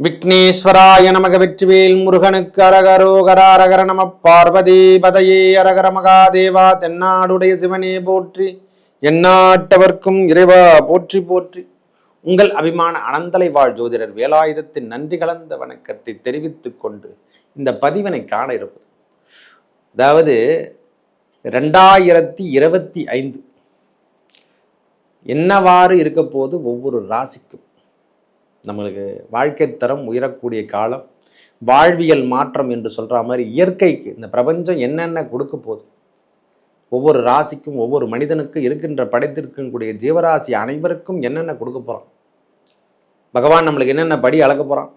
விக்னேஸ்வராய நமக வெற்றிவேல் முருகனுக்கு அரகரோகராரகர நம பார்வதி பதையே அரகர மகாதேவா தென்னாடுடைய சிவனே போற்றி எந்நாட்டவர்க்கும் இறைவா போற்றி போற்றி. உங்கள் அபிமான அனந்தலை வாழ் ஜோதிடர் வேலாயுதத்தின் நன்றி கலந்த வணக்கத்தை தெரிவித்துக் கொண்டு இந்த பதிவினை காண இருப்பது. அதாவது ரெண்டாயிரத்தி இருபத்தி ஐந்து. என்னவாறு இருக்க போது ஒவ்வொரு ராசிக்கும்? நம்மளுக்கு வாழ்க்கை தரம் உயரக்கூடிய காலம் வாழ்வியல் மாற்றம் என்று சொல்கிற மாதிரி இயற்கைக்கு இந்த பிரபஞ்சம் என்னென்ன கொடுக்க போகுது? ஒவ்வொரு ராசிக்கும் ஒவ்வொரு மனிதனுக்கும் இருக்கின்ற படைத்திருக்கக்கூடிய ஜீவராசி அனைவருக்கும் என்னென்ன கொடுக்க போகிறான் பகவான் நம்மளுக்கு என்னென்ன படி அளக்க போகிறான்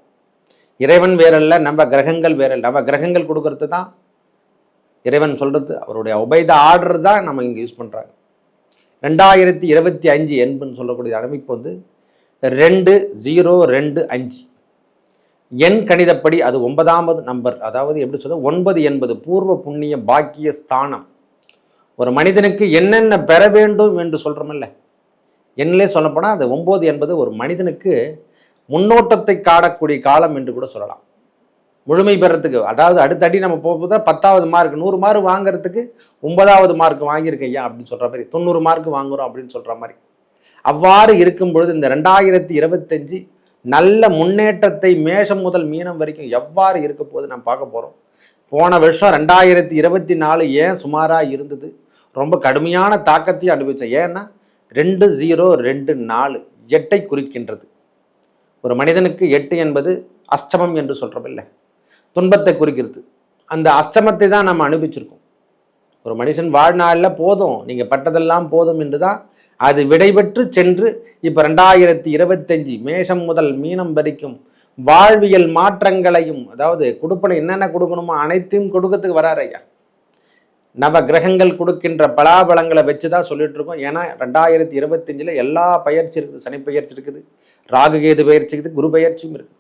இறைவன் வேறல்ல நம்ம கிரகங்கள் வேறல்ல. நம்ம கிரகங்கள் கொடுக்கறது தான் இறைவன் சொல்கிறது அவருடைய உபைத ஆர்டர் தான் நம்ம இங்கே யூஸ் பண்ணுறாங்க ரெண்டாயிரத்தி இருபத்தி அஞ்சு என்புன்னு சொல்லக்கூடிய அமைப்பு வந்து ரெண்டு ஜீரோ ரெண்டு அஞ்சு எண் கணிதப்படி அது ஒன்பதாவது நம்பர் அதாவது எப்படி சொல்ல ஒன்பது என்பது பூர்வ புண்ணிய பாக்கிய ஸ்தானம். ஒரு மனிதனுக்கு என்னென்ன பெற வேண்டும் என்று சொல்கிறோமில்ல எண்ணிலே சொல்லப்போனால் அது ஒம்பது என்பது ஒரு மனிதனுக்கு முன்னோட்டத்தை காணக்கூடிய காலம் என்று கூட சொல்லலாம். முழுமை பெறத்துக்கு அதாவது அடுத்தடி நம்ம போகும்போது பத்தாவது மார்க் நூறு மார்க் வாங்குறதுக்கு ஒன்பதாவது மார்க் வாங்கியிருக்கேன் ஐயா அப்படின்னு சொல்கிற மாதிரி தொண்ணூறு மார்க் வாங்குறோம் அப்படின்னு சொல்கிற மாதிரி. அவ்வாறு இருக்கும் பொழுது இந்த ரெண்டாயிரத்தி இருபத்தஞ்சு நல்ல முன்னேற்றத்தை மேஷம் முதல் மீனம் வரைக்கும் எவ்வாறு இருக்க போது நாம் பார்க்க போகிறோம் போன வருஷம் ரெண்டாயிரத்தி இருபத்தி நாலு ஏன் சுமாராக இருந்தது? ரொம்ப கடுமையான தாக்கத்தையும் அனுபவித்தேன் ஏன்னா ரெண்டு ஜீரோ ரெண்டு நாலு எட்டை குறிக்கின்றது. ஒரு மனிதனுக்கு எட்டு என்பது அஷ்டமம் என்று சொல்கிறோமில்ல துன்பத்தை குறிக்கிறது. அந்த அஷ்டமத்தை தான் நம்ம அனுபவிச்சிருக்கோம். ஒரு மனுஷன் வாழ்நாளில் போதும். நீங்கள் பட்டதெல்லாம் போதும் என்று தான் அது விடைபெற்று சென்று இப்போ ரெண்டாயிரத்தி இருபத்தஞ்சி மேஷம் முதல் மீனம் வரைக்கும் வாழ்வியல் மாற்றங்களையும் அதாவது கொடுப்பன என்னென்ன கொடுக்கணுமோ அனைத்தையும் கொடுக்கறதுக்கு வராரு ஐயா. நவ கிரகங்கள் கொடுக்கின்ற பலாபலங்களை வச்சு தான் சொல்லிட்டு இருக்கோம். ஏன்னா ரெண்டாயிரத்தி இருபத்தஞ்சில் எல்லா பயிற்சி இருக்குது. சனி பயிற்சி இருக்குது ராகுகேது பயிற்சி இருக்குது குரு பயிற்சியும் இருக்குது.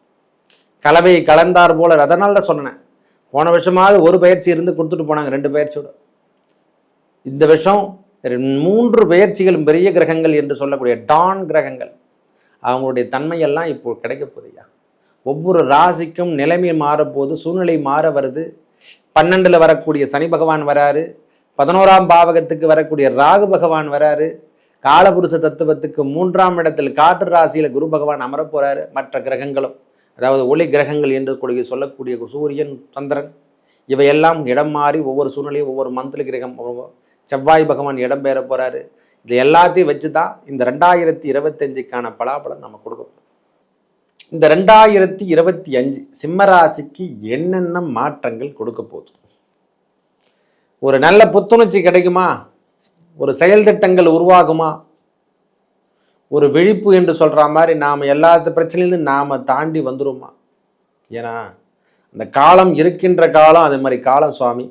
கலவை கலந்தார் போல அதனால தான் சொன்னேன். போன வருஷமாவது ஒரு பயிற்சி இருந்து கொடுத்துட்டு போனாங்க ரெண்டு பயிற்சியோட. இந்த வருஷம் மூன்று பெயர்ச்சிகளும் பெரிய கிரகங்கள் என்று சொல்லக்கூடிய டான் கிரகங்கள். அவங்களுடைய தன்மையெல்லாம் இப்போ கிடைக்க போகுதுயா ஒவ்வொரு ராசிக்கும் நிலைமை மாறப்போது சூழ்நிலை மாற வருது. பன்னெண்டில் வரக்கூடிய சனி பகவான் வராரு. பதினோராம் பாவகத்துக்கு வரக்கூடிய ராகு பகவான் வராரு. காலபுருஷ தத்துவத்துக்கு மூன்றாம் இடத்தில் காற்று ராசியில் குரு பகவான் அமரப்போகிறாரு மற்ற கிரகங்களும் அதாவது ஒளி கிரகங்கள் என்று கூடிய சொல்லக்கூடிய சூரியன் சந்திரன் இவையெல்லாம் இடம் மாறி ஒவ்வொரு சூழ்நிலையும் ஒவ்வொரு மந்திர கிரகம் செவ்வாய் பகவான் இடம் போகிறாரு இது எல்லாத்தையும் வச்சு தான் இந்த ரெண்டாயிரத்தி இருபத்தஞ்சுக்கான பலாபலம் நம்ம கொடுக்கணும் இந்த ரெண்டாயிரத்தி இருபத்தி அஞ்சு சிம்மராசிக்கு என்னென்ன மாற்றங்கள் கொடுக்க போகுது? ஒரு நல்ல புத்துணர்ச்சி கிடைக்குமா? ஒரு செயல் திட்டங்கள் உருவாகுமா? ஒரு விழிப்பு என்று சொல்கிற மாதிரி நாம் எல்லா பிரச்சனையிலேருந்து நாம் தாண்டி வந்துருமா? ஏன்னா அந்த காலம் இருக்கின்ற காலம் அது மாதிரி காலம் சுவாமி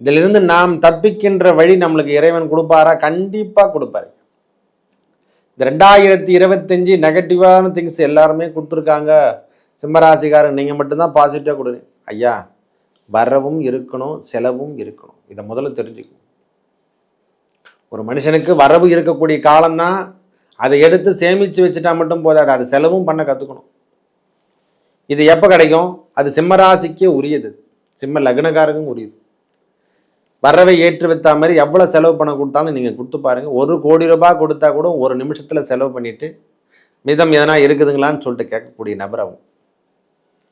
இதிலிருந்து நாம் தப்பிக்கின்ற வழி நம்மளுக்கு இறைவன் கொடுப்பாரா? கண்டிப்பாக கொடுப்பாரு. இந்த ரெண்டாயிரத்தி இருபத்தஞ்சி நெகட்டிவான திங்ஸ் எல்லாருமே கொடுத்துருக்காங்க. சிம்மராசிக்காரன் நீங்கள் மட்டும்தான் பாசிட்டிவாக கொடுங்க. ஐயா வரவும் இருக்கணும் செலவும் இருக்கணும். இதை முதல்ல தெரிஞ்சுக்கணும். ஒரு மனுஷனுக்கு வரவு இருக்கக்கூடிய காலம்தான் அதை எடுத்து சேமித்து வச்சுட்டா மட்டும் போதாது. அது செலவும் பண்ண கற்றுக்கணும் இது எப்போ கிடைக்கும்? அது சிம்மராசிக்கே உரியது. சிம்ம லக்னக்காரருக்கும் உரியது. வரவை ஏற்று வைத்த மாதிரி எவ்வளோ செலவு பண்ண கொடுத்தாலும் நீங்கள் கொடுத்து பாருங்கள் ஒரு கோடி ரூபாய் கொடுத்தா கூட ஒரு நிமிஷத்தில் செலவு பண்ணிவிட்டு மிதம் எதனா இருக்குதுங்களான்னு சொல்லிட்டு கேட்கக்கூடிய நபராகும்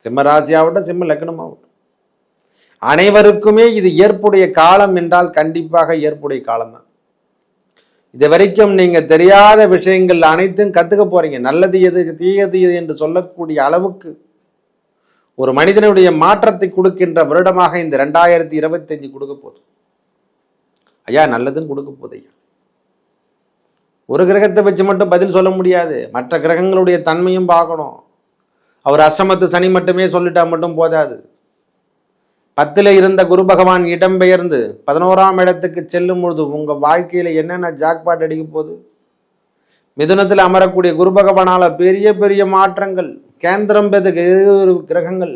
சிம்ம ராசியாகட்டும் சிம்ம லக்னமாகட்டும். அனைவருக்குமே இது ஏற்புடைய காலம் என்றால் கண்டிப்பாக ஏற்புடைய காலம்தான். இது வரைக்கும் நீங்கள் தெரியாத விஷயங்கள் அனைத்தும் கற்றுக்க போகிறீங்க நல்லது எது தீயது எது என்று சொல்லக்கூடிய அளவுக்கு ஒரு மனிதனுடைய மாற்றத்தை கொடுக்கின்ற வருடமாக இந்த ரெண்டாயிரத்தி இருபத்தஞ்சு கொடுக்க போதும் ஐயா நல்லதுன்னு கொடுக்க போகுது ஐயா. ஒரு கிரகத்தை வச்சு மட்டும் பதில் சொல்ல முடியாது. மற்ற கிரகங்களுடைய தன்மையும் பார்க்கணும். அவர் அஷ்டமத்து சனி மட்டுமே சொல்லிட்டா மட்டும் போதாது. பத்தில் இருந்த குரு பகவான் இடம்பெயர்ந்து பதினோராம் இடத்துக்கு செல்லும் பொழுது உங்கள் வாழ்க்கையில் என்னென்ன ஜாக்பாட் அடிக்க போகுது? மிதுனத்தில் அமரக்கூடிய குரு பகவானால் பெரிய பெரிய மாற்றங்கள். கேந்திரம் பெது இரு கிரகங்கள்.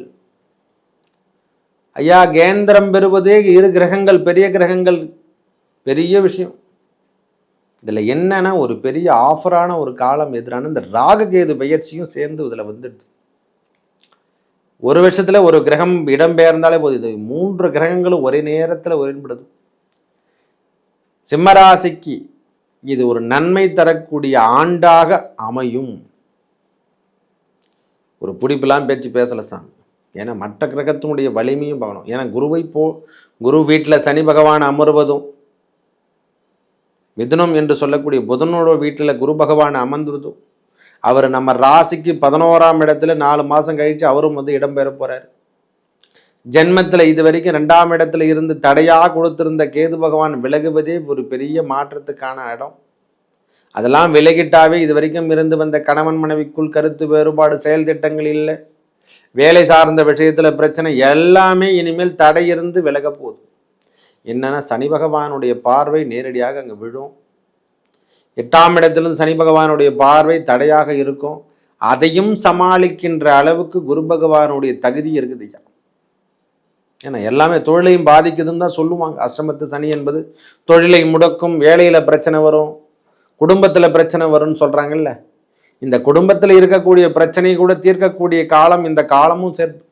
ஐயா கேந்திரம் பெறுவதே இரு கிரகங்கள் பெரிய கிரகங்கள். பெரிய விஷயம். இதில் என்னன்னா ஒரு பெரிய ஆஃபரான ஒரு காலம் எதிரான இந்த ராககேது பயிற்சியும் சேர்ந்து இதில் வந்துடுது. ஒரு வருஷத்தில் ஒரு கிரகம் இடம்பெயர்ந்தாலே போதும். இது மூன்று கிரகங்களும் ஒரே நேரத்தில் ஒருபடுது. சிம்மராசிக்கு இது ஒரு நன்மை தரக்கூடிய ஆண்டாக அமையும். ஒரு பிடிப்பெல்லாம் பேச்சு பேசலை சாமி. ஏன்னா மற்ற கிரகத்தினுடைய வலிமையும் பார்க்கணும். ஏன்னா குருவை போ குரு வீட்டில் சனி பகவான் அமர்வதும் மிதுனம் என்று சொல்லக்கூடிய புதனோட வீட்டில் குரு பகவான் அமர்ந்துருதும் அவர் நம்ம ராசிக்கு பதினோராம் இடத்துல நாலு மாதம் கழித்து அவரும் வந்து இடம்பெற போகிறார் ஜென்மத்தில் இது வரைக்கும் ரெண்டாம் இடத்துல இருந்து தடையாக கொடுத்திருந்த கேது பகவான் விலகுவதே ஒரு பெரிய மாற்றத்துக்கான இடம். அதெல்லாம் விலகிட்டாவே இது வரைக்கும் இருந்து வந்த கணவன் மனைவிக்குள் கருத்து வேறுபாடு செயல் திட்டங்கள் இல்லை. வேலை சார்ந்த விஷயத்தில் பிரச்சனை எல்லாமே இனிமேல் தடை இருந்து விலக போகுது. என்னன்னா சனி பகவானுடைய பார்வை நேரடியாக அங்கே விழும். எட்டாம் இடத்திலும் சனி பகவானுடைய பார்வை தடையாக இருக்கும். அதையும் சமாளிக்கின்ற அளவுக்கு குரு பகவானுடைய தகுதி இருக்குது ஐயா. ஏன்னா எல்லாமே தொழிலையும் பாதிக்குதுன்னு தான் சொல்லுவாங்க. அஷ்டமத்து சனி என்பது தொழிலை முடக்கும் வேலையில் பிரச்சனை வரும் குடும்பத்தில் பிரச்சனை வரும்னு சொல்கிறாங்கல்ல இந்த குடும்பத்தில் இருக்கக்கூடிய பிரச்சனையை கூட தீர்க்கக்கூடிய காலம் இந்த காலமும் சேர்த்து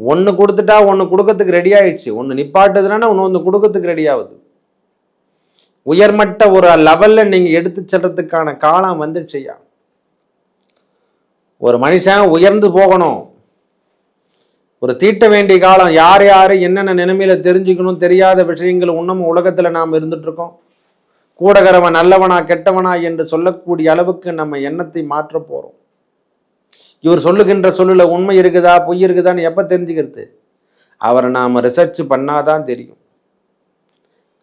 ஒன்று கொடுத்துட்டா ஒன்று கொடுக்கறதுக்கு ரெடி ஆயிடுச்சு. ஒன்று நிப்பாட்டுதுன்னா ஒன்று ஒன்று கொடுக்கறதுக்கு ரெடி ஆகுது. உயர்மட்ட ஒரு லெவலில் நீங்கள் எடுத்து செல்றதுக்கான காலம் வந்துடுச்சுயா ஒரு மனுஷன் உயர்ந்து போகணும். ஒரு தீட்ட வேண்டிய காலம் யார் யார் என்னென்ன நிலைமையில தெரிஞ்சுக்கணும் தெரியாத விஷயங்கள் இன்னமும் உலகத்தில் நாம் இருந்துட்டு இருக்கோம். கூடகரவன் நல்லவனா கெட்டவனா என்று சொல்லக்கூடிய அளவுக்கு நம்ம எண்ணத்தை மாற்ற போகிறோம் இவர் சொல்லுகின்ற சொல்லில் உண்மை இருக்குதா பொய் இருக்குதான்னு எப்போ தெரிஞ்சுக்கிறது? அவரை நாம் ரிசர்ச் பண்ணாதான் தெரியும்.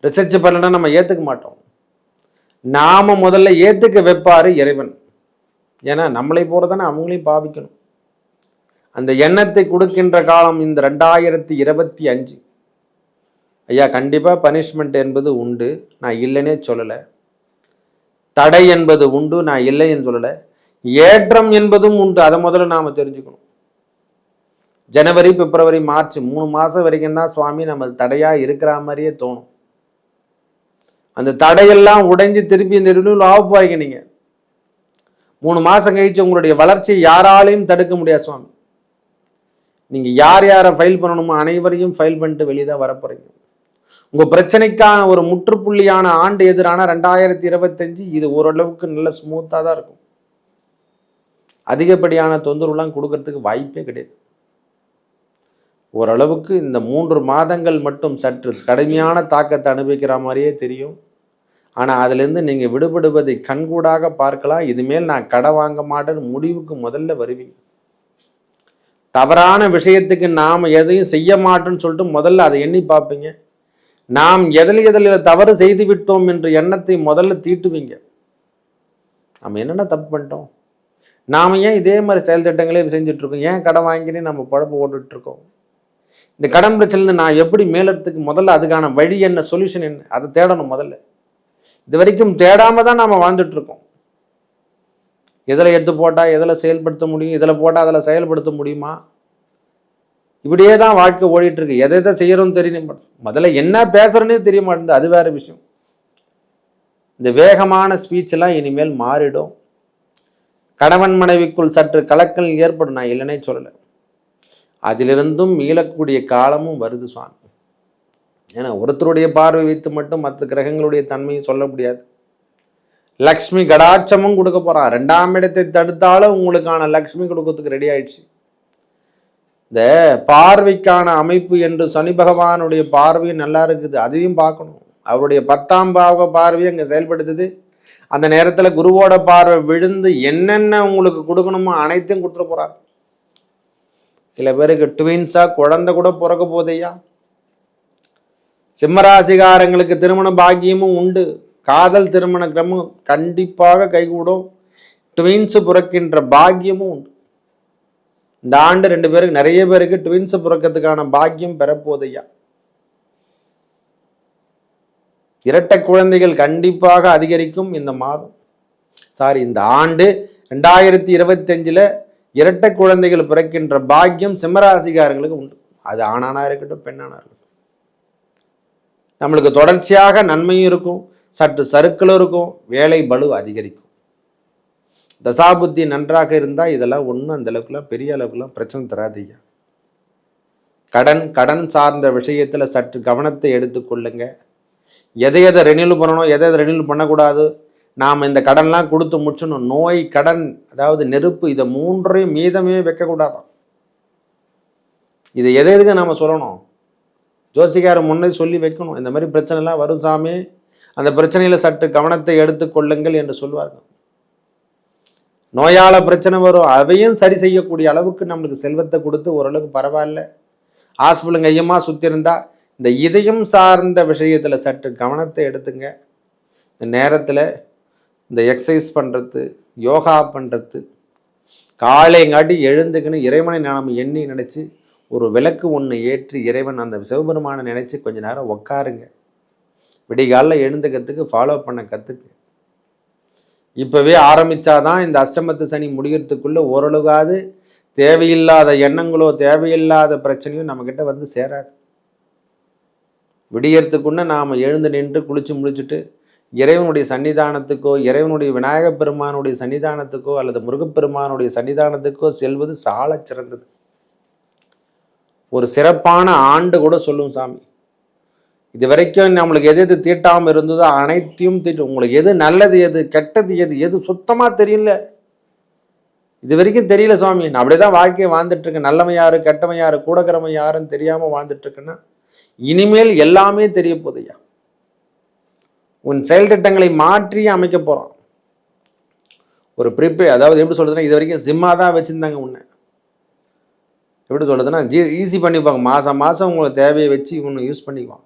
ரிசர்ச் பண்ணலன்னா நம்ம ஏற்றுக்க மாட்டோம். நாம் முதல்ல ஏற்றுக்க வைப்பார் இறைவன். ஏன்னா நம்மளை போல தானே அவங்களையும் பாவிக்கணும். அந்த எண்ணத்தை கொடுக்கின்ற காலம் இந்த ரெண்டாயிரத்தி இருபத்தி அஞ்சு. ஐயா கண்டிப்பாக பனிஷ்மெண்ட் என்பது உண்டு. நான் இல்லைன்னே சொல்லலை. தடை என்பது உண்டு. நான் இல்லைன்னு சொல்லலை. ஏற்றம் என்பதும் உண்டு. அதை முதல்ல நாம் தெரிஞ்சுக்கணும். ஜனவரி பிப்ரவரி மார்ச் மூணு மாதம் வரைக்கும் தான் சுவாமி நம்ம தடையாக இருக்கிற மாதிரியே தோணும். அந்த தடையெல்லாம் உடைஞ்சு திருப்பி இந்த ரினியூல் ஆக போறீங்க மூணு மாதம் கழிச்சு உங்களுடைய வளர்ச்சியை யாராலையும் தடுக்க முடியாது சுவாமி. நீங்கள் யார் யாரை ஃபைல் பண்ணணுமோ அனைவரையும் ஃபைல் பண்ணிட்டு வெளியே தான் வரப்போறீங்க உங்கள் பிரச்சனைக்கான ஒரு முற்றுப்புள்ளியான ஆண்டு எதிரான ரெண்டாயிரத்தி இருபத்தஞ்சு இது ஓரளவுக்கு நல்ல ஸ்மூத்தாக தான் இருக்கும். அதிகப்படியான தொந்தரவுலாம் கொடுக்கறதுக்கு வாய்ப்பே கிடையாது. ஓரளவுக்கு இந்த மூன்று மாதங்கள் மட்டும் சற்று கடுமையான தாக்கத்தை அனுபவிக்கிற மாதிரியே தெரியும். ஆனால் அதுலேருந்து நீங்கள் விடுபடுவதை கண்கூடாக பார்க்கலாம். இதுமேல் நான் கடை வாங்க மாட்டேன்னு முடிவுக்கு முதல்ல வருவீங்க. தவறான விஷயத்துக்கு நாம் எதையும் செய்ய மாட்டோம்னு சொல்லிட்டு முதல்ல அதை எண்ணி பார்ப்பீங்க. நாம் எதில் எதில் தவறு செய்து விட்டோம் என்ற எண்ணத்தை முதல்ல தீட்டுவீங்க. நம்ம என்னென்ன தப்பு பண்ணிட்டோம்? நாம் ஏன் இதே மாதிரி செயல் திட்டங்களே செஞ்சுட்ருக்கோம்? ஏன் கடன் வாங்கினே நம்ம பழப்பு ஓட்டுட்ருக்கோம் இந்த கடன் பிரச்சனை நான் எப்படி மேலத்துக்கு முதல்ல அதுக்கான வழி என்ன சொல்யூஷன் என்ன அதை தேடணும் முதல்ல. இது வரைக்கும் தேடாமல் தான் நாம் வாழ்ந்துட்டு இருக்கோம் எதில் எடுத்து போட்டால் எதில் செயல்படுத்த முடியும் இதில் போட்டால் அதில் செயல்படுத்த முடியுமா? இப்படியே தான் வாழ்க்கை ஓடிட்டுருக்கு எதை எதை செய்கிறோன்னு தெரிய முதல்ல என்ன பேசுகிறேன்னே தெரிய மாட்டேங்குது. அது வேறு விஷயம். இந்த வேகமான ஸ்பீச் எல்லாம் இனிமேல் மாறிடும். கணவன் மனைவிக்குள் சற்று கலக்கல் ஏற்படும் நான் இல்லைன்னே சொல்லலை. அதிலிருந்தும் மீளக்கூடிய காலமும் வருது சுவாமி. ஏன்னா ஒருத்தருடைய பார்வை வைத்து மட்டும் மற்ற கிரகங்களுடைய தன்மையும் சொல்ல முடியாது. லக்ஷ்மி கடாட்சமும் கொடுக்க போகிறான் ரெண்டாம் இடத்தை தடுத்தாலும் உங்களுக்கான லக்ஷ்மி கொடுக்கறதுக்கு ரெடி ஆயிடுச்சு. இந்த பார்வைக்கான அமைப்பு என்று சனி பகவானுடைய பார்வையும் நல்லா இருக்குது. அதையும் பார்க்கணும். அவருடைய பத்தாம் பாவ பார்வையை அங்கே செயல்படுத்துது. அந்த நேரத்தில் குருவோட பார்வை விழுந்து என்னென்ன உங்களுக்கு கொடுக்கணுமோ அனைத்தையும் கொடுத்துட போகிறார் சில பேருக்கு ட்வின்ஸாக குழந்தை கூட பிறக்க போதையா சிம்மராசிகாரங்களுக்கு திருமண பாக்கியமும் உண்டு. காதல் திருமண கிரமம் கண்டிப்பாக கைகூடும். ட்வின்ஸு பிறக்கின்ற பாக்கியமும் உண்டு. இந்த ஆண்டு ரெண்டு பேருக்கு நிறைய பேருக்கு ட்வின்ஸு பிறக்கிறதுக்கான பாக்கியம் பெறப்போதையா இரட்டை குழந்தைகள் கண்டிப்பாக அதிகரிக்கும் இந்த மாதம். சாரி இந்த ஆண்டு. ரெண்டாயிரத்தி இருபத்தஞ்சில் இரட்டை குழந்தைகள் பிறக்கின்ற பாக்கியம் சிம்மராசிகாரங்களுக்கு உண்டு. அது ஆணானா இருக்கட்டும் பெண்ணானா இருக்கட்டும். நம்மளுக்கு தொடர்ச்சியாக நன்மையும் இருக்கும் சற்று சருக்களும் இருக்கும் வேலை பலு அதிகரிக்கும். தசாபுத்தி நன்றாக இருந்தால் இதெல்லாம் ஒன்றும் அந்த அளவுக்குலாம் பெரிய அளவுக்குலாம் பிரச்சனை தராதீங்க. கடன் கடன் சார்ந்த விஷயத்தில் சற்று கவனத்தை எடுத்துக்கொள்ளுங்கள் எதை எதை ரெனியூல் பண்ணணும் எதை எதை ரெனியூல் பண்ணக்கூடாது நாம் இந்த கடன்லாம் கொடுத்து முடிச்சணும் நோய் கடன் அதாவது நெருப்பு இதை மூன்றையும் மீதமே வைக்கக்கூடாதான். இதை எதை எதுக்கு நாம் சொல்லணும்? ஜோசிகார முன்னே சொல்லி வைக்கணும். இந்த மாதிரி பிரச்சனைலாம் வரும் சாமி. அந்த பிரச்சனையில் சற்று கவனத்தை எடுத்துக்கொள்ளுங்கள் என்று சொல்வார்கள். நோயாள பிரச்சனை வரும். அதையும் சரி செய்யக்கூடிய அளவுக்கு நம்மளுக்கு செல்வத்தை கொடுத்து ஓரளவுக்கு பரவாயில்ல. ஹாஸ்பிட்டலுங்க ஐயமாக சுற்றி இருந்தால் இந்த இதயம் சார்ந்த விஷயத்தில் சற்று கவனத்தை எடுத்துங்க. இந்த நேரத்தில் இந்த எக்ஸசைஸ் பண்ணுறது யோகா பண்ணுறது காலைங்காட்டி எழுந்துக்கின்னு இறைவனை நாம் எண்ணி நினச்சி ஒரு விளக்கு ஒன்று ஏற்றி இறைவன் அந்த சிவபெருமானை நினச்சி கொஞ்ச நேரம் உக்காருங்க. விடிகாலில் எழுந்துக்கிறதுக்கு ஃபாலோ பண்ண கற்றுக்கு இப்போவே ஆரம்பித்தாதான் இந்த அஷ்டமத்து சனி முடிகிறதுக்குள்ளே ஓரளவுக்காவது தேவையில்லாத எண்ணங்களோ தேவையில்லாத பிரச்சனையும் நம்மக்கிட்ட வந்து சேராது. விடியறதுக்குன்னு நாம் எழுந்து நின்று குளிச்சு முடிச்சுட்டு இறைவனுடைய சன்னிதானத்துக்கோ இறைவனுடைய விநாயகப் பெருமானுடைய சன்னிதானத்துக்கோ அல்லது முருகப்பெருமானுடைய சன்னிதானத்துக்கோ செல்வது சால சிறந்தது. ஒரு சிறப்பான ஆண்டு கூட சொல்லும் சாமி. இது வரைக்கும் நம்மளுக்கு எது எது தீட்டாமல் இருந்ததோ அனைத்தையும் தீட்டும் உங்களுக்கு எது நல்லது எது கெட்டது எது எது சுத்தமாக தெரியல. இது வரைக்கும் தெரியல சுவாமி நான் அப்படியே தான் வாழ்க்கையை வாழ்ந்துட்டு இருக்கேன் நல்லவன் யாரு கெட்டவன் வாழ்ந்துட்டுருக்கேன்னா இனிமேல் எல்லாமே தெரிய போதையா உன் செயல் திட்டங்களை மாற்றி அமைக்க போறான் ஒரு ப்ரிப்பே அதாவது எப்படி சொல்றதுன்னா இது வரைக்கும் சிம்மா தான் வச்சிருந்தாங்க உன்னை. எப்படி சொல்றதுன்னா ஜி ஈஸி பண்ணிப்பாங்க. மாதம் மாதம் உங்களை தேவையை வச்சு உன்னை யூஸ் பண்ணிக்குவான்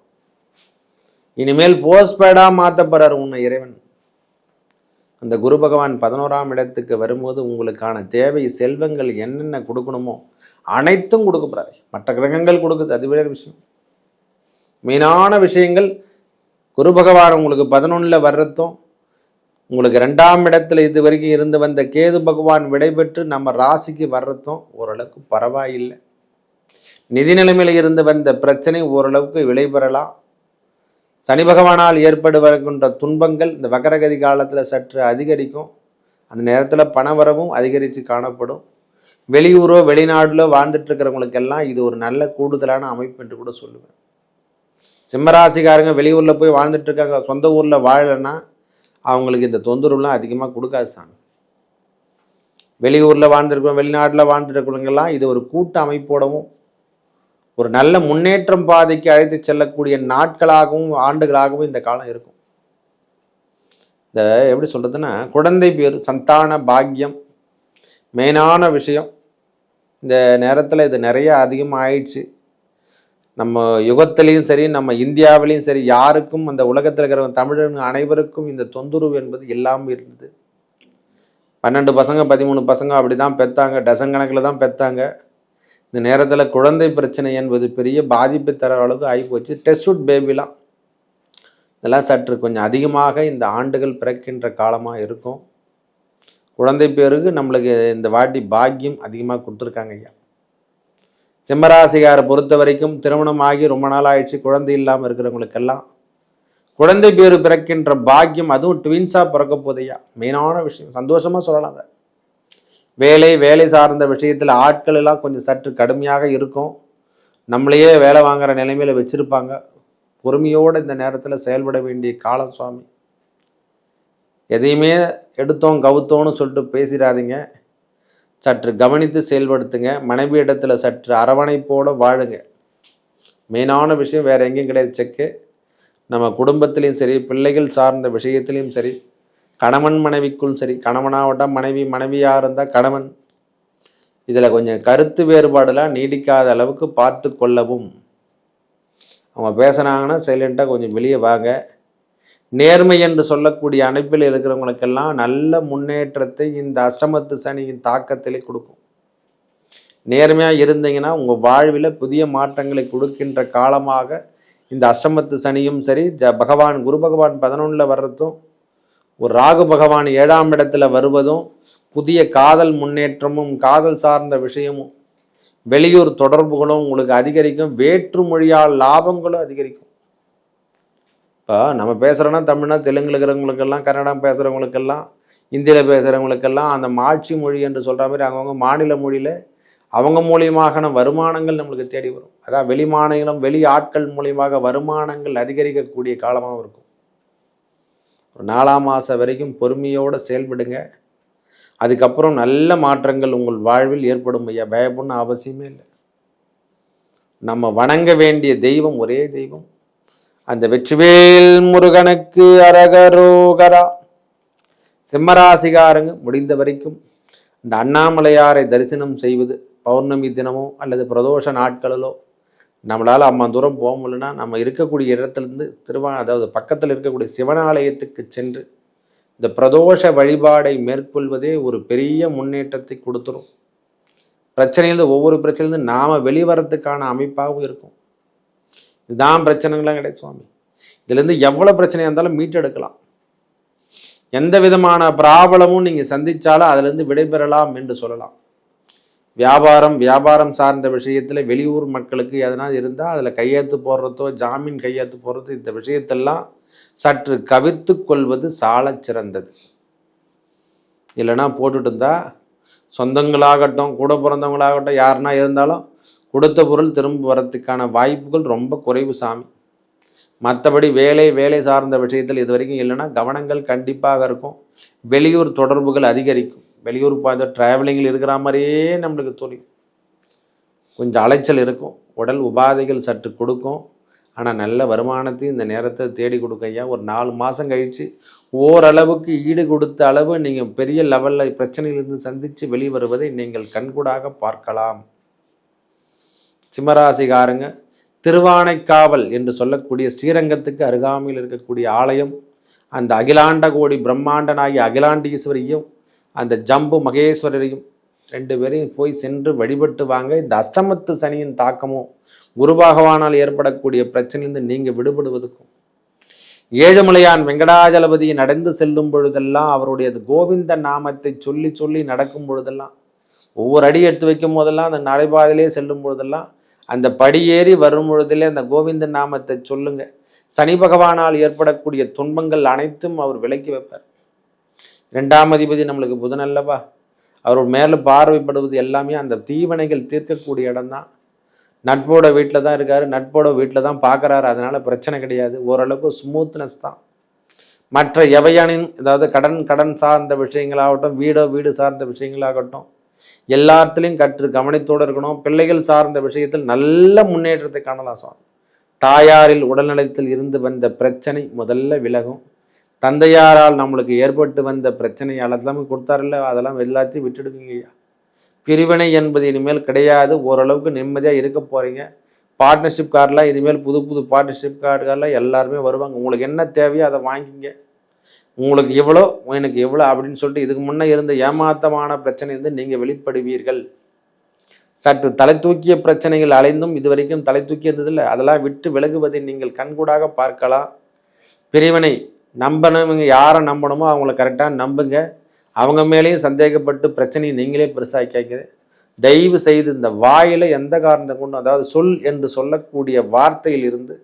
இனிமேல் போஸ்ட்பேடாக மாற்ற போறாரு உன்னை இறைவன். அந்த குரு பகவான் பதினோராம் இடத்துக்கு வரும்போது உங்களுக்கான தேவை செல்வங்கள் என்னென்ன கொடுக்கணுமோ அனைத்தும் கொடுக்கப்படுறாரு மற்ற கிரகங்கள் கொடுக்குது அது வேறு விஷயம். மெயினான விஷயங்கள் குரு பகவான் உங்களுக்கு பதினொன்றில் வர்றதும் உங்களுக்கு ரெண்டாம் இடத்துல இது வரைக்கும் இருந்து வந்த கேது பகவான் விடைபெற்று நம்ம ராசிக்கு வர்றதும் ஓரளவுக்கு பரவாயில்லை. நிதி நிலைமையில் இருந்து வந்த பிரச்சனை ஓரளவுக்கு விளைபெறலாம் சனி பகவானால் ஏற்படுகின்ற துன்பங்கள் இந்த வக்கரகதி காலத்தில் சற்று அதிகரிக்கும். அந்த நேரத்தில் பணவரவும் அதிகரித்து காணப்படும். வெளியூரோ வெளிநாடுலோ வாழ்ந்துட்டு இருக்கிறவங்களுக்கெல்லாம் இது ஒரு நல்ல கூடுதலான அமைப்பு என்று கூட சொல்லுவேன். சிம்மராசிக்காரங்க வெளியூரில் போய் வாழ்ந்துட்டு இருக்காங்க சொந்த ஊரில் வாழலைன்னா அவங்களுக்கு இந்த தொந்தரவுலாம் அதிகமாக கொடுக்காது சாமி. வெளியூரில் வாழ்ந்துருக்கோம் வெளிநாட்டில் வாழ்ந்துருக்கிறவங்கெல்லாம் இது ஒரு கூட்டு அமைப்போடவும் ஒரு நல்ல முன்னேற்றம் பாதைக்கு அழைத்து செல்லக்கூடிய நாட்களாகவும் ஆண்டுகளாகவும் இந்த காலம் இருக்கும். இந்த எப்படி சொல்கிறதுன்னா குழந்தை பேர் சந்தான பாக்கியம் மெயினான விஷயம். இந்த நேரத்தில் இது நிறைய அதிகமாக ஆயிடுச்சு நம்ம யுகத்திலையும் சரி நம்ம இந்தியாவிலையும் சரி யாருக்கும் அந்த உலகத்தில் இருக்கிற தமிழர்கள் அனைவருக்கும் இந்த தொந்தரவு என்பது இல்லாமல் இருந்தது. பன்னெண்டு பசங்க பதிமூணு பசங்க அப்படி தான் பெற்றாங்க டசன் கணக்கில் தான் பெற்றாங்க இந்த நேரத்தில் குழந்தை பிரச்சனை என்பது பெரிய பாதிப்பு தர அளவுக்கு ஆகிப்போச்சு. டெஸ்ட் பேபிலாம் இதெல்லாம் சற்று கொஞ்சம் அதிகமாக இந்த ஆண்டுகள் பிறக்கின்ற காலமாக இருக்கும். குழந்தை பேருக்கு நம்மளுக்கு இந்த வாட்டி பாக்கியம் அதிகமாக கொடுத்துருக்காங்க ஐயா. சிம்மராசிகாரை பொறுத்த வரைக்கும் திருமணம் ஆகி ரொம்ப நாள் ஆயிடுச்சு குழந்தை இல்லாமல் இருக்கிறவங்களுக்கெல்லாம் குழந்தை பேர் பிறக்கின்ற பாக்கியம் அதுவும் ட்வின்ஸாக பிறக்க போதையா மெயினான விஷயம். சந்தோஷமாக சொல்லலாம் அதை வேலை வேலை சார்ந்த விஷயத்தில் ஆட்கள் எல்லாம் கொஞ்சம் சற்று கடுமையாக இருக்கும். நம்மளையே வேலை வாங்குற நிலைமையில் வச்சுருப்பாங்க. பொறுமையோடு இந்த நேரத்தில் செயல்பட வேண்டிய காலம் சுவாமி. எதையுமே எடுத்தோம் கவுத்தோன்னு சொல்லிட்டு பேசிடாதீங்க. சற்று கவனித்து செயல்படுத்துங்க. மனைவி இடத்துல சற்று அரவணைப்போடு வாழுங்க. மெயினான விஷயம் வேறு எங்கேயும் கிடையாது செக்கு. நம்ம குடும்பத்திலையும் சரி பிள்ளைகள் சார்ந்த விஷயத்திலையும் சரி கணவன் மனைவிக்குள் சரி கணவனாகட்டும் மனைவி மனைவியாக இருந்தால் கணவன். இதில் கொஞ்சம் கருத்து வேறுபாடெல்லாம் நீடிக்காத அளவுக்கு பார்த்து கொள்ளவும். அவங்க பேசுனாங்கன்னா சைலண்ட்டாக கொஞ்சம் வெளியே வாங்க. நேர்மை என்று சொல்லக்கூடிய அமைப்பில் இருக்கிறவங்களுக்கெல்லாம் நல்ல முன்னேற்றத்தை இந்த அஷ்டமத்து சனியின் தாக்கத்திலே கொடுக்கும். நேர்மையாக இருந்தீங்கன்னா உங்கள் வாழ்வில் புதிய மாற்றங்களை கொடுக்கின்ற காலமாக இந்த அஷ்டமத்து சனியும் சரி ஜ பகவான் குரு பகவான் பதினொன்றில் வர்றதும் ஒரு ராகு பகவான் ஏழாம் இடத்துல வருவதும் புதிய காதல் முன்னேற்றமும் காதல் சார்ந்த விஷயமும் வெளியூர் தொடர்புகளும் உங்களுக்கு அதிகரிக்கும் வேற்று மொழியால் லாபங்களும் அதிகரிக்கும். இப்போ நம்ம பேசுகிறோன்னா தமிழ்னா தெலுங்கு இருக்கிறவங்களுக்கெல்லாம் கன்னடம் பேசுகிறவங்களுக்கெல்லாம் இந்தியில் பேசுகிறவங்களுக்கெல்லாம் அந்த மாட்சி மொழி என்று சொல்கிற மாதிரி அவங்கவுங்க மாநில மொழியில் அவங்க மூலியமான வருமானங்கள் நம்மளுக்கு தேடி வரும். அதான் வெளி மாநிலம் வெளி ஆட்கள் மூலியமாக வருமானங்கள் அதிகரிக்கக்கூடிய காலமாகவும் இருக்கும். ஒரு நாலாம் மாதம் வரைக்கும் பொறுமையோடு செயல்படுங்க. அதுக்கப்புறம் நல்ல மாற்றங்கள் உங்கள் வாழ்வில் ஏற்படும் ஐயா. பயப்படணும் அவசியமே இல்லை. நம்ம வணங்க வேண்டிய தெய்வம் ஒரே தெய்வம். அந்த வெற்றிவேல் முருகனுக்கு அரகரோகரா. சிம்மராசிகாரங்க முடிந்த வரைக்கும் இந்த அண்ணாமலையாரை தரிசனம் செய்வது பௌர்ணமி தினமோ அல்லது பிரதோஷ நாட்களிலோ நம்மளால் அம்மா தூரம் போக முடியலன்னா நம்ம இருக்கக்கூடிய இடத்துலேருந்து திருவா அதாவது பக்கத்தில் இருக்கக்கூடிய சிவனாலயத்துக்கு சென்று இந்த பிரதோஷ வழிபாடை மேற்கொள்வதே ஒரு பெரிய முன்னேற்றத்தை கொடுத்துரும். பிரச்சனையிலிருந்து ஒவ்வொரு பிரச்சனையிலேருந்து நாம் வெளிவரத்துக்கான அமைப்பாகவும் இருக்கும். இதுதான் பிரச்சனைகள்லாம் கிடையாது சுவாமி. இதுலேருந்து எவ்வளோ பிரச்சனையாக இருந்தாலும் மீட்டெடுக்கலாம். எந்த விதமான பிராபலமும் நீங்கள் சந்தித்தாலும் அதுலேருந்து விடைபெறலாம் என்று சொல்லலாம். வியாபாரம் வியாபாரம் சார்ந்த விஷயத்தில் வெளியூர் மக்களுக்கு எதனா இருந்தால் அதில் கையெழுத்து போடுறதோ ஜாமீன் கையெழுத்து போடுறதோ இந்த விஷயத்தெல்லாம் சற்று கவித்து கொள்வது சால சிறந்தது. இல்லைன்னா போட்டுட்டு இருந்தால் சொந்தங்களாகட்டும் கூட பிறந்தவங்களாகட்டும் யாருன்னா இருந்தாலும் கொடுத்த பொருள் திரும்ப வரத்துக்கான வாய்ப்புகள் ரொம்ப குறைவு சாமி. மற்றபடி வேலை வேலை சார்ந்த விஷயத்தில் இது வரைக்கும் இல்லைன்னா கவனங்கள் கண்டிப்பாக இருக்கும். வெளியூர் தொடர்புகள் அதிகரிக்கும். வெளியூர் பார்த்து ட்ராவலிங்கில் இருக்கிற மாதிரியே நம்மளுக்கு தோணும் கொஞ்சம் அலைச்சல் இருக்கும். உடல் உபாதைகள் சற்று கொடுக்கும். ஆனால் நல்ல வருமானத்தையும் இந்த நேரத்தை தேடி கொடுக்க ஐயா. ஒரு நாலு மாதம் கழித்து ஓரளவுக்கு ஈடு கொடுத்த அளவு நீங்கள் பெரிய லெவலில் பிரச்சனையிலிருந்து சந்தித்து வெளிவருவதை நீங்கள் கண்கூடாக பார்க்கலாம். சிம்மராசிகாரங்க திருவானைக்காவல் என்று சொல்லக்கூடிய ஸ்ரீரங்கத்துக்கு அருகாமையில் இருக்கக்கூடிய ஆலயம் அந்த அகிலாண்ட கோடி பிரம்மாண்டனாகிய அகிலாண்டீஸ்வரியும் அந்த ஜம்பு மகேஸ்வரரையும் ரெண்டு பேரையும் போய் சென்று வழிபட்டு வாங்க. இந்த அஷ்டமத்து சனியின் தாக்கமும் குரு பகவானால் ஏற்படக்கூடிய பிரச்சனையிலிருந்து நீங்கள் விடுபடுவதற்கும் ஏழுமலையான் வெங்கடாஜலபதி நடந்து செல்லும் பொழுதெல்லாம் அவருடைய கோவிந்த நாமத்தை சொல்லி சொல்லி நடக்கும் பொழுதெல்லாம் ஒவ்வொரு அடி எடுத்து வைக்கும் போதெல்லாம் அந்த நடைபாதையிலே செல்லும் பொழுதெல்லாம் அந்த படியேறி வரும் பொழுதிலே அந்த கோவிந்த நாமத்தை சொல்லுங்க. சனி பகவானால் ஏற்படக்கூடிய துன்பங்கள் அனைத்தும் அவர் விலக்கி வைப்பார். ரெண்டாம் அதிபதி நம்மளுக்கு புதன் அல்லவா? அவர் மேலே பார்வைப்படுவது எல்லாமே அந்த தீவனைகள் தீர்க்கக்கூடிய இடம்தான். நட்போட வீட்டில் தான் இருக்காரு. நட்போட வீட்டில் தான் பார்க்குறாரு. அதனால் பிரச்சனை கிடையாது. ஓரளவுக்கு ஸ்மூத்னஸ் தான். மற்ற எவையானின் அதாவது கடன் கடன் சார்ந்த விஷயங்களாகட்டும் வீடோ வீடு சார்ந்த விஷயங்களாகட்டும் எல்லாத்துலேயும் கற்று கவனத்தோடு இருக்கணும். பிள்ளைகள் சார்ந்த விஷயத்தில் நல்ல முன்னேற்றத்தை காணலாம் சுவாமி. தாயாரில் உடல்நலத்தில் இருந்து வந்த பிரச்சனை முதல்ல விலகும். தந்தையாரால் நம்மளுக்கு ஏற்பட்டு வந்த பிரச்சனை எல்லாமே கொடுத்தாருல்ல அதெல்லாம் எல்லாத்தையும் விட்டுடுவீங்க ஐயா. பிரிவினை என்பது இனிமேல் கிடையாது. ஓரளவுக்கு நிம்மதியாக இருக்க போகிறீங்க பார்ட்னர்ஷிப் கார்டெலாம் இனிமேல் புது புது பார்ட்னர்ஷிப் கார்டுகள்லாம் எல்லாருமே வருவாங்க. உங்களுக்கு என்ன தேவையோ அதை வாங்கிங்க. உங்களுக்கு எவ்வளோ எனக்கு எவ்வளோ அப்படின்னு சொல்லிட்டு இதுக்கு முன்னே இருந்த ஏமாத்தமான பிரச்சனை இருந்து நீங்கள் வெளிப்படுவீர்கள். சற்று தலை தூக்கிய பிரச்சனைகள் அலைந்தும் இது வரைக்கும் தலை தூக்கி இருந்ததில்லை அதெல்லாம் விட்டு விலகுவதை நீங்கள் கண்கூடாக பார்க்கலாம். பிரிவினை நம்பணுங்க யாரை நம்பணுமோ அவங்கள கரெக்டாக நம்புங்க. அவங்க மேலேயும் சந்தேகப்பட்டு பிரச்சனையை நீங்களே பெருசாக கேட்குது தயவு செய்து இந்த வாயில் எந்த காரணத்தை கொண்டு அதாவது சொல் என்று சொல்லக்கூடிய வார்த்தையில் இருந்து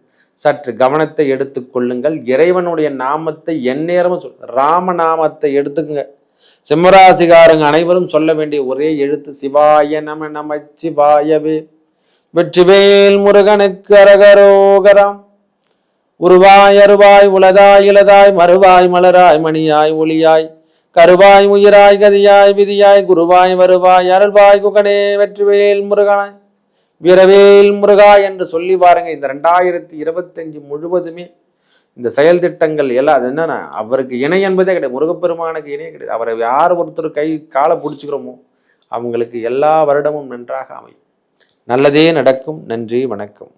சற்று கவனத்தை எடுத்துக்கொள்ளுங்கள் இறைவனுடைய நாமத்தை எந்நேரமும் சொல் ராமநாமத்தை எடுத்துக்கங்க. சிம்மராசிகாரங்க அனைவரும் சொல்ல வேண்டிய ஒரே எழுத்து சிவாய நம நம சிவாயவே. வெற்றிவேல் முருகனுக்கு அரகரோகரம். உருவாய் அருவாய் உலதாய் இலதாய் மறுவாய் மலராய் மணியாய் ஒளியாய். கருவாய் உயிராய் கதியாய் விதியாய் குருவாய் வருவாய் அருள்வாய் குகனே வெற்றிவேல் முருகனாய் வீரவேல் முருகா என்று சொல்லி பாருங்க இந்த ரெண்டாயிரத்தி இருபத்தஞ்சு முழுவதுமே இந்த செயல் திட்டங்கள் எல்லாம் அது என்னன்னா அவருக்கு இணை என்பதே கிடையாது. முருகப்பெருமானுக்கு இணையே கிடையாது. அவரை யார் ஒருத்தர் கை காலை பிடிச்சிக்கிறோமோ அவங்களுக்கு எல்லா வருடமும் நன்றாக அமையும். நல்லதே நடக்கும். நன்றி வணக்கம்.